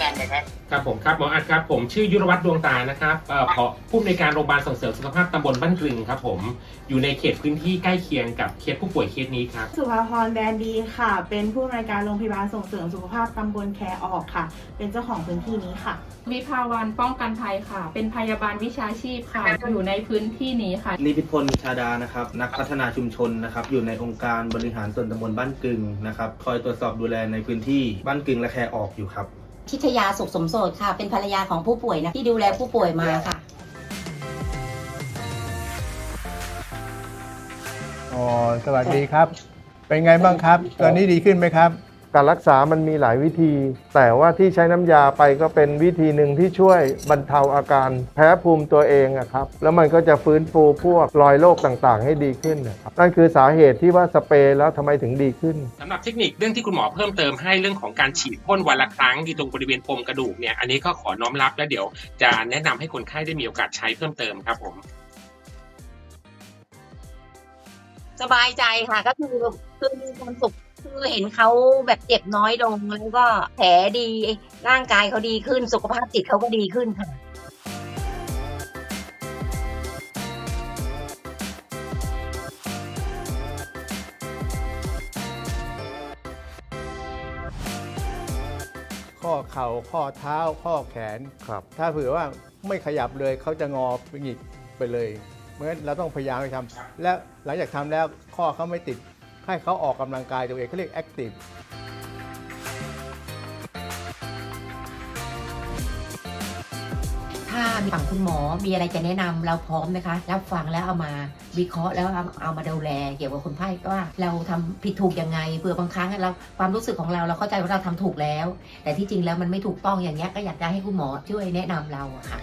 แนะนำนะครับ ครับผมครับหมออัดครับผมชื่อยุรวัตรดวงตานะครับเอ่อผอผู้อำนวยการโรงพยาบาลส่งเสริมสุขภาพตำบลบ้านกลึงครับผมอยู่ในเขตพื้นที่ใกล้เคียงกับเคสผู้ป่วยเคสนี้ครับ สุภาพรแดนดีค่ะ เป็นผู้อำนวยการโรงพยาบาลส่งเสริมสุขภาพตำบลแคออกค่ะ เป็นเจ้าของพื้นที่นี้ค่ะ วิภาวันป้องกันภัยค่ะ เป็นพยาบาลวิชาชีพค่ะ อยู่ในพื้นที่นี้ค่ะ นิติพลชาดานะครับ นักพัฒนาชุมชนนะครับ อยู่ในองค์การบริหารส่วนตำบลบ้านกึงนะครับ คอยตรวจสอบดูแลในพื้นที่บ้านกึงและแคออกอยู่ครับ ทิทยาสุขสมโสดค่ะ เป็นภรรยาของผู้ป่วยนะที่ดูแลผู้ป่วยมาค่ะ อ๋อสวัสดีครับ เป็นไงบ้างครับ ตอนนี้ดีขึ้นไหมครับ การรักษามันมีหลายวิธี แต่ว่าที่ใช้น้ำยาไปก็เป็นวิธีหนึ่งที่ช่วยบรรเทาอาการแพ้ภูมิตัวเองอะครับแล้วมันก็จะฟื้นฟูพวกรอยโรคต่างๆ ให้ดีขึ้นนะครับนั่นคือสาเหตุที่ว่าสเปรย์แล้วทำไมถึงดีขึ้นสำหรับเทคนิคเรื่องที่คุณหมอเพิ่มเติมให้เรื่องของการฉีดพ่นวันละครั้งที่ตรงบริเวณปมกระดูกเนี่ยอันนี้ก็ขอน้อมรับแล้วเดี๋ยว จะแนะนำให้คนไข้ได้มีโอกาสใช้เพิ่มเติมครับผม สบายใจค่ะก็คือคือมีความสุข คือเห็นเขาแบบเจ็บน้อยลงแล้วก็แผลดีร่างกายเขาดีขึ้นสุขภาพจิตเขาก็ดีขึ้นค่ะข้อเข่าข้อเท้าข้อแขนครับ ถ้าเผื่อว่าไม่ขยับเลยเขาจะงอไปหงิกไปเลยเพราะฉะนั้นเราต้องพยายามไปทำและหลังจากทำแล้วข้อเขาไม่ติด ให้เขาออกกำลังกายตัวเองเขาเรียกแอคทีฟถ้ามีฝั่งคุณหมอมีอะไรจะแนะนำเราพร้อมนะคะ รับฟังแล้วเอามาวิเคราะห์แล้วเอาเอามาดูแล เกี่ยวกับคนไข้ว่าเราทำผิดถูกยังไงเผื่อบางครั้งเราความรู้สึกของเราเราเข้าใจว่าเราทำถูกแล้ว แต่ที่จริงแล้วมันไม่ถูกต้องอย่างเงี้ยก็อยากจะให้คุณหมอช่วยแนะนำเราอะค่ะ